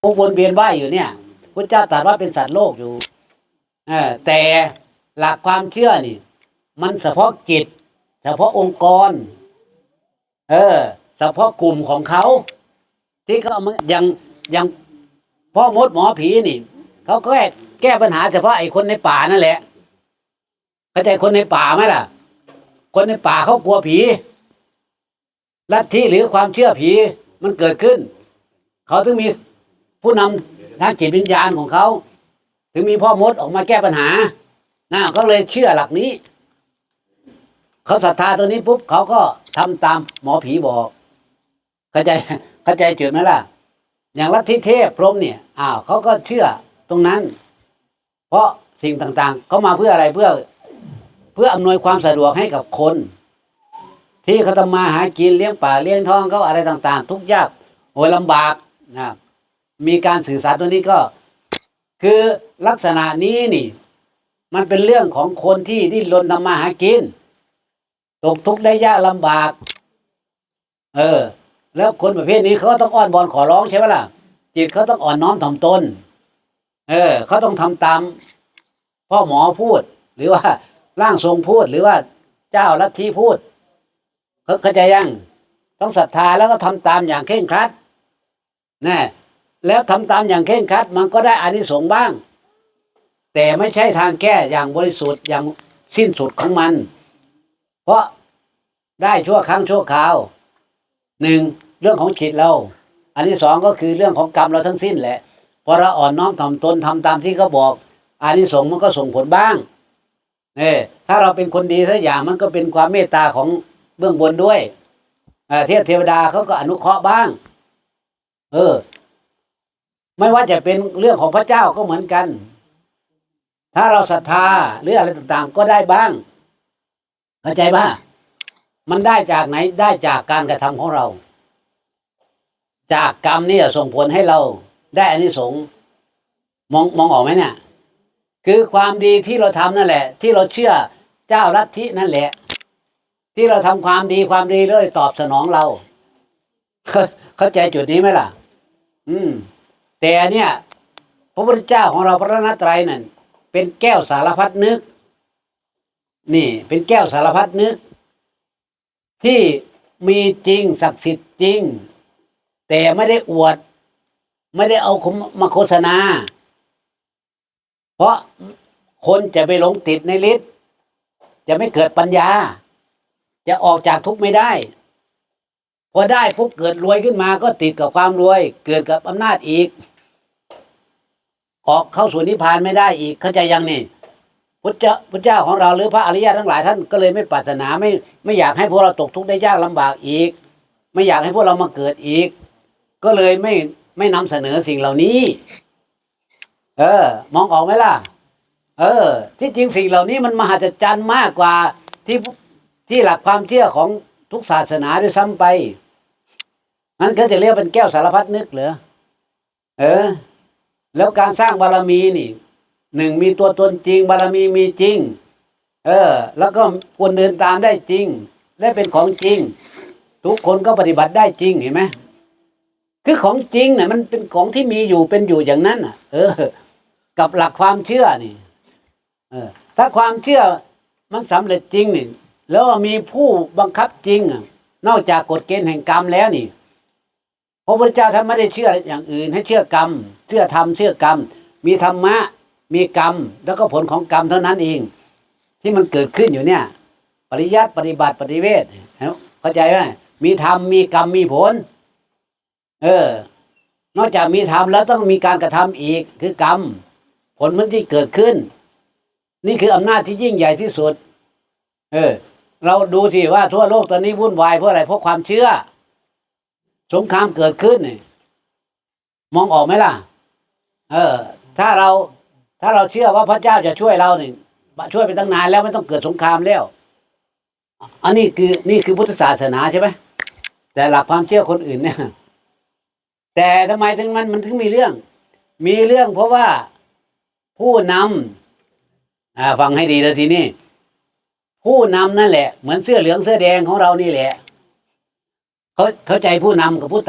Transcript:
ผู้วนเวียนว่ายอยู่เนี่ยพุทธเจ้าตรัสว่าเป็นสัตว์โลกอยู่เออแต่หลักความเชื่อนี่ มันเฉพาะจิตเฉพาะองค์กร เออเฉพาะกลุ่มของเขา ที่เขาอามาอย่างอย่างพ่อมดหมอผีนี่เขาก็แก้แก้ปัญหาเฉพาะไอ้คนในป่านั่นแหละเข้าใจคนในป่าไหมล่ะ คนในป่าเขากลัวผีลัทธิหรือความเชื่อผีมันเกิดขึ้น เขาถึงมี ผู้นำทางจิตวิญญาณของเขา ถึงมีพ่อมดออกมาแก้ปัญหานะก็เลยเชื่อหลักนี้ เขาศรัทธาตัวนี้ปุ๊บเขาก็ทำตามหมอผีบอกเข้าใจเข้าใจจุดไหมล่ะ อย่างลัทธิเทพพรหมเนี่ยอ้าวเขาก็เชื่อตรงนั้น เพราะสิ่งต่างๆเขามาเพื่ออะไรเพื่อ เพื่ออำนวยความสะดวกให้กับคน ที่เขาทำมาหากินเลี้ยงป่าเลี้ยงท้องเขาอะไรต่าง ๆ ทุกยากโอยลำบากนะ มีการสื่อสารตัวนี้ก็ คือลักษณะนี้นี่ มันเป็นเรื่องของคนที่ดิ้นรนทำมาหากิน ตกทุกข์ได้ยากลำบาก เออ แล้วคนประเภทนี้เขาต้องอ้อนบอนขอร้องใช่ไหมล่ะจิตเขาต้องอ่อนน้อมถ่อมตน เออเขาต้องทำตามพ่อหมอพูด หรือว่าร่างทรงพูดหรือว่าเจ้าลัทธิพูดเขาเข้าใจยังต้องศรัทธาแล้วก็ทำตามอย่างเคร่งครัดแน่ แล้วทำตามอย่างเคร่งครัดมันก็ได้อานิสงส์บ้าง แต่ไม่ใช่ทางแก้อย่างบริสุทธิ์อย่างสิ้นสุดของมัน เพราะได้ชั่วครั้งชั่วคราวหนึ่งเรื่องของจิตเรา อันที่สองก็คือเรื่องของกรรมเราทั้งสิ้นแหละพอเราอ่อนน้อมถ่อมตนทำตามที่เขาบอกอานิสงส์มันก็ส่งผลบ้างเออถ้าเราเป็นคนดีสักอย่างมันก็เป็นความเมตตาของเบื้องบนด้วยเทพเทวดาเขาก็อนุเคราะห์บ้าง เออ ไม่ว่าจะเป็นเรื่องของพระเจ้าก็เหมือนกัน ถ้าเราศรัทธาหรืออะไรต่างๆ ก็ได้บ้างเข้าใจป่ะมันได้จากไหนได้จากการกระทำของเรา จากกรรมนี่ส่งผลให้เรา ได้อานิสงส์มองมองออกไหมเนี่ย คือความดีที่เราทำนั่นแหละ ที่เราเชื่อเจ้าลัทธินั่นแหละ ที่เราทำความดีความดีเลยตอบสนองเราเขาเข้าใจจุดนี้ไหมล่ะ อืม แต่เนี่ยพระพุทธเจ้าของเราพระรัตนตรัยนั่นเป็นแก้วสารพัดนึก นี่เป็นแก้วสารพัดนึก ที่มีจริงศักดิ์สิทธิ์จริง แต่ไม่ได้อวด ไม่ได้เอามาโฆษณา เพราะคนจะไปหลงติดในฤทธิ์จะไม่เกิดปัญญา จะออกจากทุกข์ไม่ได้ พอได้ปุ๊บเกิดรวยขึ้นมาก็ติดกับความรวย เกิดกับอำนาจอีก ออกเข้าสู่นิพพานไม่ได้อีกเข้าใจยังนี่พุทธเจ้าพุทธเจ้าของเราหรือพระอริยะทั้งหลายท่านก็เลยไม่ปรารถนาไม่ไม่อยากให้พวกเราตกทุกข์ได้ยากลำบากอีก ไม่อยากให้พวกเรามาเกิดอีก ก็เลยไม่ไม่นำเสนอสิ่งเหล่านี้ เออ มองออกไหมล่ะ เออ ที่จริงสิ่งเหล่านี้มันมหัศจรรย์มากกว่าที่ที่หลักความเชื่อของ ทุกศาสนาด้วยซ้ำไปนั้นก็จะเรียกเป็นแก้วสารพัดนึกเหรอเออ แล้วการสร้างบารมีนี่หนึ่งมีตัวตนจริง บารมีมีจริง เออ แล้วก็ควรเดินตามได้จริง และเป็นของจริง ทุกคนก็ปฏิบัติได้จริงเห็นไหมคือของจริงเนี่ยมันเป็นของที่มีอยู่เป็นอยู่อย่างนั้นอะ เออ กับหลักความเชื่อนี่ เออ ถ้าความเชื่อมันสำเร็จจริงนี่ แล้วมีผู้บังคับจริง นอกจากกฎเกณฑ์แห่งกรรมแล้วนี่พระพุทธเจ้าท่านไม่ได้เชื่ออย่างอื่น ให้เชื่อกรรม เชื่อธรรมเชื่อกรรม มีธรรมะ มีกรรม แล้วก็ผลของกรรมเท่านั้นเอง ที่มันเกิดขึ้นอยู่เนี่ย ปริยัติปฏิบัติปฏิเวทเข้าใจไหมมีธรรมมีกรรมมีผล เออ นอกจากมีธรรมแล้วต้องมีการกระทำอีกคือกรรม ผลมันที่เกิดขึ้น นี่คืออำนาจที่ยิ่งใหญ่ที่สุด เออ เราดูสิว่าทั่วโลกตอนนี้วุ่นวายเพราะอะไรเพราะความเชื่อ สงครามเกิดขึ้นนี่มองออกไหมล่ะ เออ ถ้าเราถ้าเราเชื่อว่าพระเจ้าจะช่วยเราเนี่ยช่วยไปตั้งนานแล้วไม่ต้องเกิดสงครามแล้ว อันนี้คือนี่คือพุทธศาสนาใช่ไหมแต่หลักความเชื่อคนอื่นเนี่ย แต่ทำไมถึงมันมันถึงมีเรื่อง มีเรื่องเพราะว่าผู้นำอ่าฟังให้ดีเลยทีนี้ ผู้นำนั่นแหละ เหมือนเสื้อเหลืองเสื้อแดงของเรานี่แหละเขาเข้าใจผู้นำกับผู้ตาม